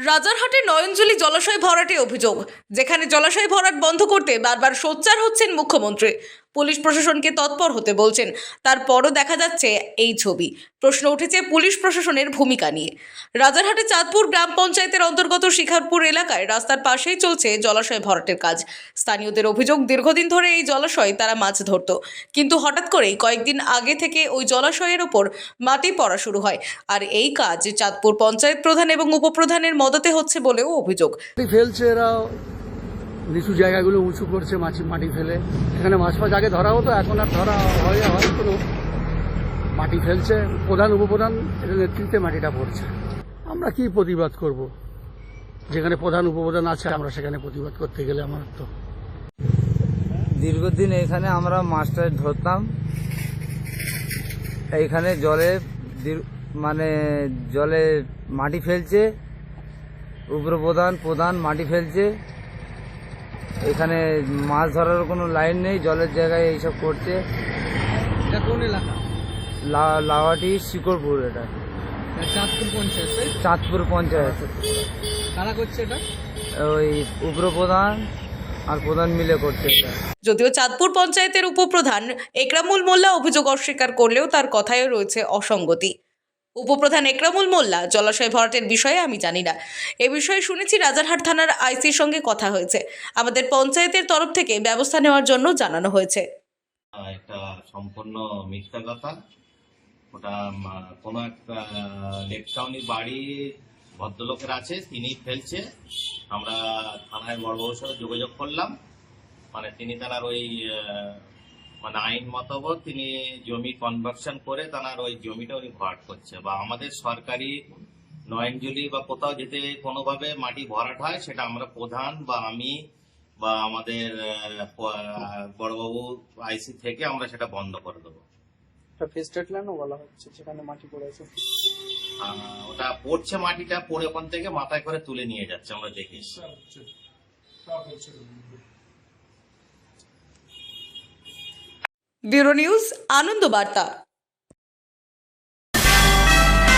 রাজারহাটে নয়নজলি জলাশয় ভরাটে অভিযোগ যেখানে জলাশয় ভরাট বন্ধ করতে বারবার সোচ্চার হচ্ছেন মুখ্যমন্ত্রী। পুলিশ প্রশাসনকে তৎপর হতে বলছেন। তারপরও দেখা যাচ্ছে এই ছবি। প্রশ্ন উঠেছে পুলিশ প্রশাসনের ভূমিকা নিয়ে। রাজারহাটে চাঁদপুর গ্রাম পঞ্চায়েতের অন্তর্গত শিখারপুর এলাকায় রাস্তার পাশেই চলছে জলাশয় ভরাটের কাজ। স্থানীয়দের অভিযোগ, দীর্ঘদিন ধরে এই জলাশয় তারা মাছ ধরত। কিন্তু হঠাৎ করেই কয়েকদিন আগে থেকে ওই জলাশয়ের ওপর মাটি পড়া শুরু হয়। আর এই কাজ চাঁদপুর পঞ্চায়েত প্রধান এবং উপপ্রধানের মদতে হচ্ছে বলেও অভিযোগ। ফেলছে এরা নিচু জায়গাগুলো উঁচু করছে মাছ, মাটি ফেলে। এখানে মাছ ফাছ আগে ধরা হতো, এখন আর ধরা হয় হয় কোনো। মাটি ফেলছে, প্রধান উপপ্রধান এদের নেতৃত্বে মাটিটা পড়ছে আমরা কি প্রতিবাদ করব? যেখানে প্রধান উপপ্রধান আছে, আমরা সেখানে প্রতিবাদ করতে গেলে আমার তো দীর্ঘদিন এখানে আমরা মাছটা ধরতাম। এইখানে জলে মানে জলে মাটি ফেলছে। উপপ্রধান, প্রধান মাটি ফেলছে। এখানে মাছ ধরার কোনো লাইন নেই জলের জায়গায় এইসব করছে। এটা কোন এলাকা? লা- লাওয়াটি শিকরপুর এটা। এটা চাঁদপুর পঞ্চায়েত চাঁদপুর পঞ্চায়েত। কারা করছে এটা? ওই উপপ্রধান আর প্রধান মিলে করছে যদিও চাঁদপুর পঞ্চায়েতের উপপ্রধান একরামুল মোল্লা অভিযোগ অস্বীকার করলেও তার কথায় রয়েছে অসঙ্গতি। উপপ্রধান একরামুল মোল্লা জলাশয় ভরাটের বিষয়ে আমি জানি না। এ বিষয়ে শুনেছি রাজারহাট থানার আইসির সঙ্গে কথা হয়েছে। আমাদের পঞ্চায়েতের তরফ থেকে ব্যবস্থা নেওয়ার জন্য জানানো হয়েছে। একটা সম্পূর্ণ মিথ্যা কথা। ওটা কোনো একটা লেকটাউনি বাড়ি ভদ্রলোকের আছে, তিনি ফেলছে। আমরা থানায় বড়বাবুর সাথে যোগাযোগ করলাম। মানে তিনি তার ওই মানে আইন মতাবক তিনি জমি কনভার্সন করে তার ওই জমিটা উনি ভরাট করছে। বা আমাদের সরকারি নয়নজুলি বা কোথাও যেতে কোনোভাবে মাটি ভরাট হয় সেটা আমরা প্রধান বা আমি বা আমাদের বড়বাবু আইসি থেকে আমরা সেটা বন্ধ করে দেবো। ফেস্টেড ল্যান্ডও বলা হচ্ছে মাটি ওটা পড়ছে মাটিটা পড়ে ওখান থেকে মাথায় করে তুলে নিয়ে যাচ্ছে আমরা দেখি ब्युरो न्यूज आनंद वार्ता.